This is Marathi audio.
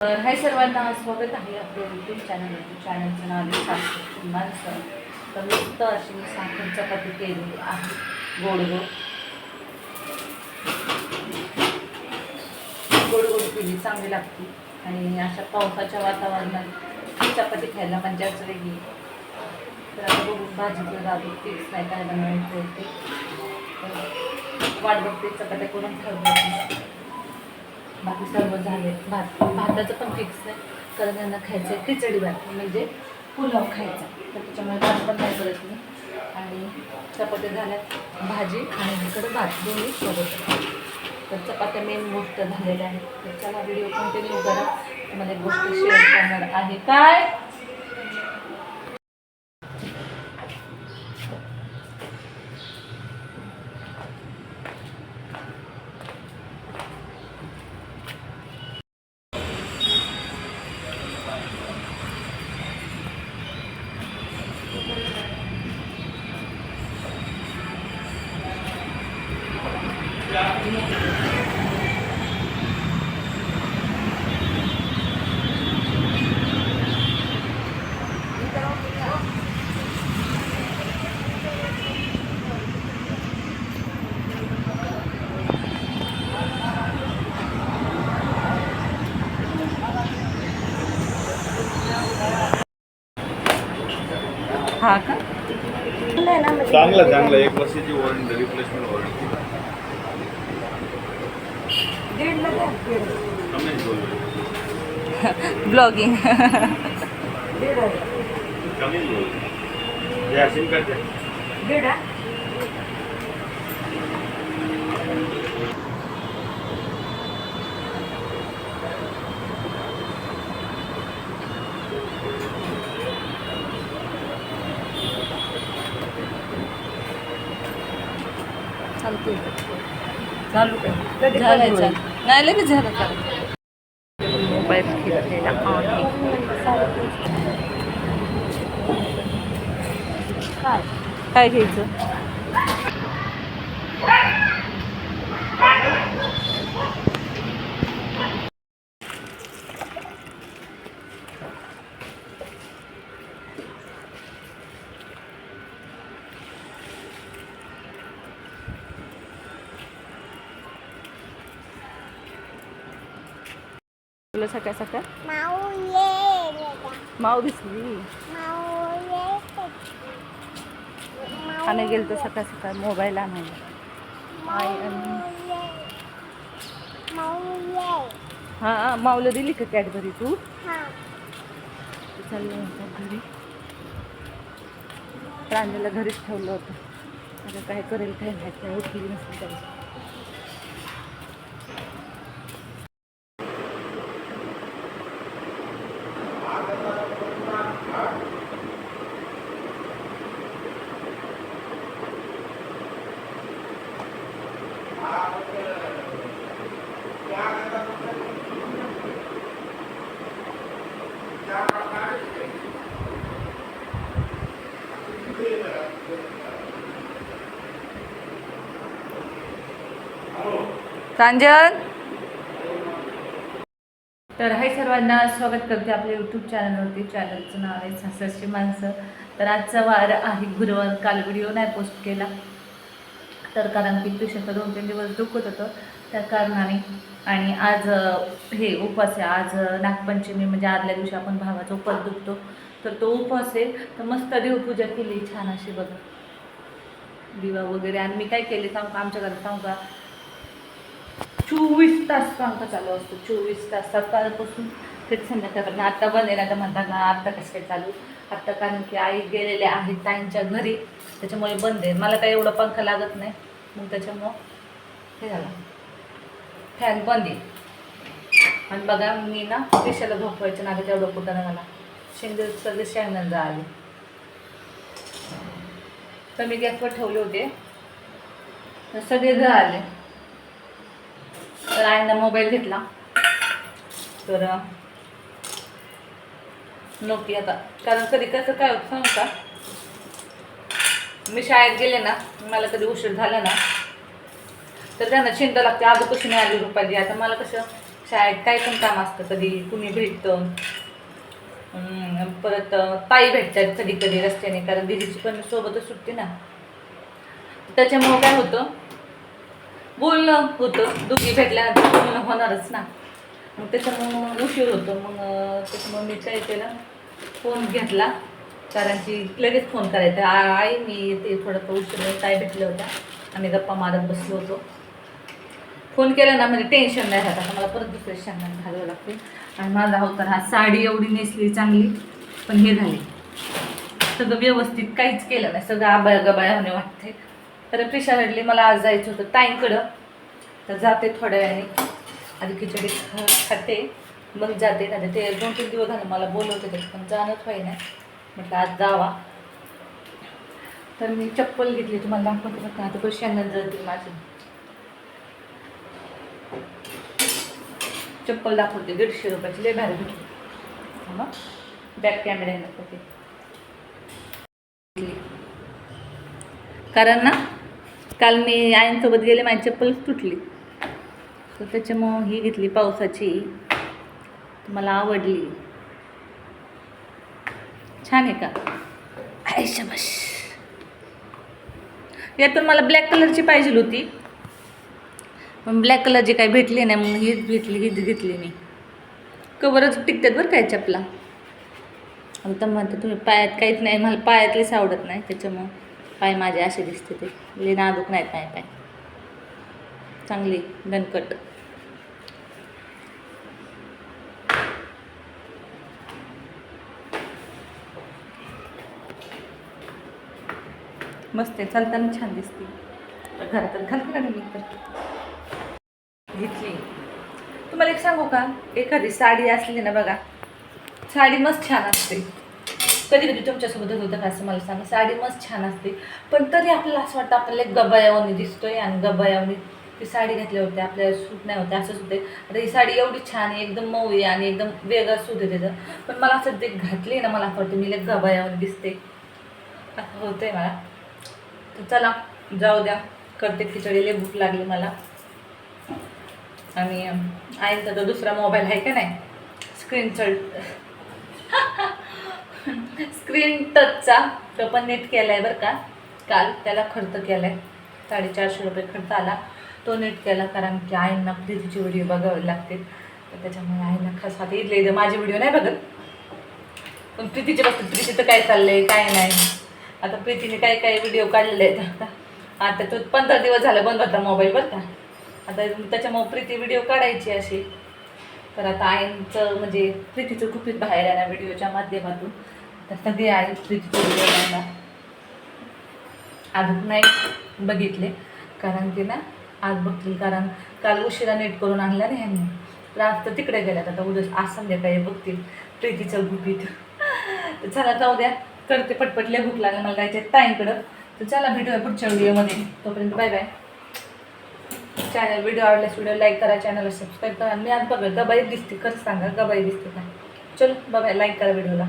तर हाय सर्वांना स्वागत आहे आपल्या यूट्यूब चॅनलवरती चॅनलचं नाव आहे साखर माणसं. तर मस्त अशी मी साखर चपाती केली आहे. गोड गोड. गोड गोड केली चांगली लागते. आणि अशा पावसाच्या वातावरणात ही चपाती खायला मजाच वेगळी तर आता बघू भाजीचं जातो फिक्स नाही खायला मिळते तर वाट बघते चपात्या करून ठेवते बाकी सर्व झाले. भात भाताचं पण फिक्स आहे. कारण त्यांना खायचं आहे खिचडी भात म्हणजे पुलाव खायचा. तर त्याच्यामुळे भात पण नाही करत मी. आणि चपात्या झाल्या भाजी आणि इकडं भात दोन्ही सोबत. तर चपात्या मेन गोष्ट झालेल्या आहेत. तर चला व्हिडिओ कंटिन्यू करा. तुम्हाला एक गोष्ट शेअर करणार आहे. काय? चांगला चांगला. एक वर्षाची वॉरंटी रिप्लेसमेंट वॉरंटी ब्लॉगिंग कमीच चालू काय झालंय चालू नाही लगेच झालं चालू मोबाईल घेतलेला आहे काय? काय घ्यायचं? तुला सकाळ सकाळ? माऊ दिसली. माऊले आणि गेलं तर सकाळ सकाळ मोबाईल आणायला. आई आणि माऊले हां माऊला दिली का कॅडबरी तू? हा. चाललं होतं घरी. प्राण्याला घरीच ठेवलं होतं. आता काय करेल काय माहीत नाही उठली नसेल तरी. प्रांजल? तर हाय सर्वांना स्वागत करते आपल्या यूट्यूब चॅनलवरती चॅनलचं नाव आहे सासरची माणसं. तर आजचा वार आहे गुरुवार. काल व्हिडिओ नाही पोस्ट केला. तर कारण की पेशंट दोन तीन दिवस दुखत होतं. त्या कारणाने. आणि आज हे उपवास आहे. आज नागपंचमी म्हणजे आदल्या दिवशी आपण भावाचा उपवास दुखतो. तर तो उपवास आहे. तर मस्त देवपूजा केली. छान अशी बघा. दिवा वगैरे. आणि मी काय केले सांगू का? आमच्या घरात सांगू का? चोवीस तास पंखा चालू असतो. चोवीस तास. सकाळपासून तेच संध्याकाळपर्यंत आत्ता बंद आहे ना तर म्हणतात ना आत्ता कसं काय चालू? आत्ता कारण की आई गेलेले आहेत ताईंच्या घरी. त्याच्यामुळे बंद आहे. मला काही एवढा पंखा लागत नाही. मग त्याच्यामुळं हे झालं. फॅन बंद आहे. आणि बघा मी ना दिशाला झोपवायचं ना तेवढं कुठं मला. शेंगदे सगळे शेंगदाणा आले तर मी गॅसवर ठेवले होते. सगळे सगळे आले तर आईनं मोबाईल घेतला. तर नोकियाचा कारण कधी कसं काय होतं सांगू का? मी शाळेत गेले ना मला कधी उशीर झाला ना तर त्यांना चिंता लागते आजू कशी नाही आली रुपाली? आता मला कसं शाळेत काय पण काम असतं कधी कुणी भेटतं. परत ताई भेटतात कधी कधी रस्त्याने कारण दिदीची पण सोबतच सुटते ना. त्याच्यामुळं काय होतं बोलणं होतं. दोघी भेटल्यानंतर बोलणं होणारच ना. मग त्याच्यामुळं उशीर होतो. मग त्याच्यामुळे मी काय केलं? फोन घेतला. कारण की लगेच फोन करायचा. आई मी ते थोडं उशीर काय भेटलं होत्या. आम्ही गप्पा मारत बसलो होतो. फोन केला ना म्हणजे टेन्शन नाही राहत. आता मला परत दुसऱ्या शेंगाने घालावं लागते आणि माझा होता हा साडी एवढी नेसली चांगली पण हे झाले. सगळं व्यवस्थित काहीच केलं नाही. सगळं आबाळ गबाळ होणे वाटते तर प्रिशा रडली मला आज जायचं होतं ताईंकडं. तर जाते थोड्या वेळाने आधी खिचडी खाते मग जाते. आता ते दोन तीन दिवस झालं मला बोलवते ते पण जाणंच पाहिजे नाही म्हटलं आज जावा. तर मी चप्पल घेतली तुम्हाला दाखवते बघा आता पैसे शेंगण जळतील माझी. चप्पल दाखवते दीडशे रुपयाची. लय भारी भेटली. मग बॅक कॅमेरा दाखवते. कारण ना काल मी आईंसोबत गेले माझी चप्पल तुटली. तर त्याच्यामुळं ही घेतली पावसाची. मला आवडली. छान आहे का? आहे शबाश यातून मला ब्लॅक कलरची पाहिजे होती. पण ब्लॅक कलरची काही भेटली नाही मग हीच भेटली हीच घेतली मी. कवरच टिकतात बरं काय चपला. आता म्हणते तुम्ही पायात काहीच नाही मला पायातलेच आवडत नाही त्याच्यामुळं. पाय माझे असे दिसते ते. ले नाजूक नाहीत नाही पाय. चांगली दणकट. मस्त आहे. चालताना छान दिसते. घरात घालते ना मी तर. घेतली. तुम्हाला एक सांगू का? एखादी साडी असली ना बघा. साडी मस्त छान असते. कधी कधी तुमच्यासोबतच होतं का असं मला सांगा. साडी मस्त छान असते. पण तरी आपल्याला असं वाटतं आपल्याला एक गबायावनी दिसतोय आणि गबायावनी ती साडी घातल्यावरती आपल्याला सूट नाही होते असंच होते आता ही साडी एवढी छान आहे एकदम मऊ आहे आणि एकदम वेगळं सूट आहे त्याचं. पण मला असं ते घातली ना मला असं वाटतं मी लग गबायावनी दिसते. असं होतंय मला. तर चला जाऊ द्या. करते खिचडी लय भूक लागली मला. आणि आईचा तर दुसरा मोबाईल आहे का नाही? स्क्रीन स्क्रीन टचचा तो पण नीट केला आहे बरं का. काल त्याला खर्च केला आहे साडेचारशे रुपये खर्च आला. तो नीट केला कारण की आईंना प्रीतीचे व्हिडिओ बघावे लागतील. तर त्याच्यामुळे आईंना खास आता इथले इथं माझे व्हिडिओ नाही बघत. पण प्रीतीचे बघतात प्रीतीचं काय चाललंय काय नाही. आता प्रीतीने काय काय व्हिडिओ काढलेले आहेत आता. आता तो पंधरा दिवस झाला बंद होता मोबाईल बरं का. आता त्याच्यामुळे प्रीती व्हिडिओ काढायची अशी. तर आता आईंचं म्हणजे प्रीतीचं गुपित बाहेर आहे ना व्हिडिओच्या माध्यमातून. तर सगळे आई प्रीतीचे अजून नाही बघितले कारण की ना आज बघतील कारण काल उशिरा नेट करून आणला ना ह्यांनी. तर आज तर तिकडे गेल्यात आता उद्या आज संध्याकाळी बघतील. प्रीतीचं गुपीत. तर चला जाऊ द्या. करते पटपटल्या भूक लागला मला जायचं ताईंकडं. तर चला भेटूया पुढच्या व्हिडिओमध्ये. तोपर्यंत बाय बाय. चॅनल व्हिडिओ आवडल्यास व्हिडिओ लाईक करा चॅनलला सबस्क्राईब करा. मी आज बघा गबाई दिसते खरंच सांगा गबाई दिसते का? चलो बाय लाईक करा व्हिडिओला